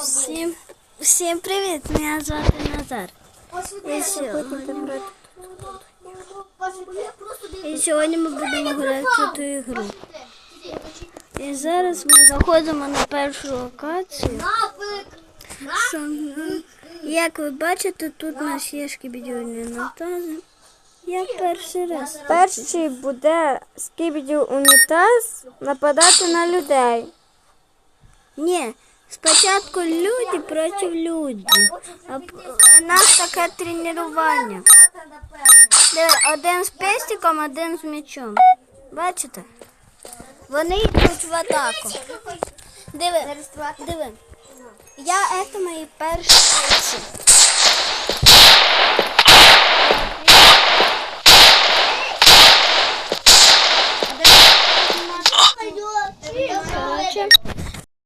Всім, всім привіт! Мене звати Назар. І сьогодні, і сьогодні ми будемо грати в цю ігру. І зараз ми заходимо на першу локацію. Що, ну, Як ви бачите, тут у нас є шкібідюрні унітази. Я перший раз. Перший буде скибідів унітаз нападати на людей. Ні, спочатку люди проти людей. А у нас таке тренування. Один з пестиком, один з м'ячом. Бачите? Вони йдуть в атаку. Диви, диви. Я це мої перші.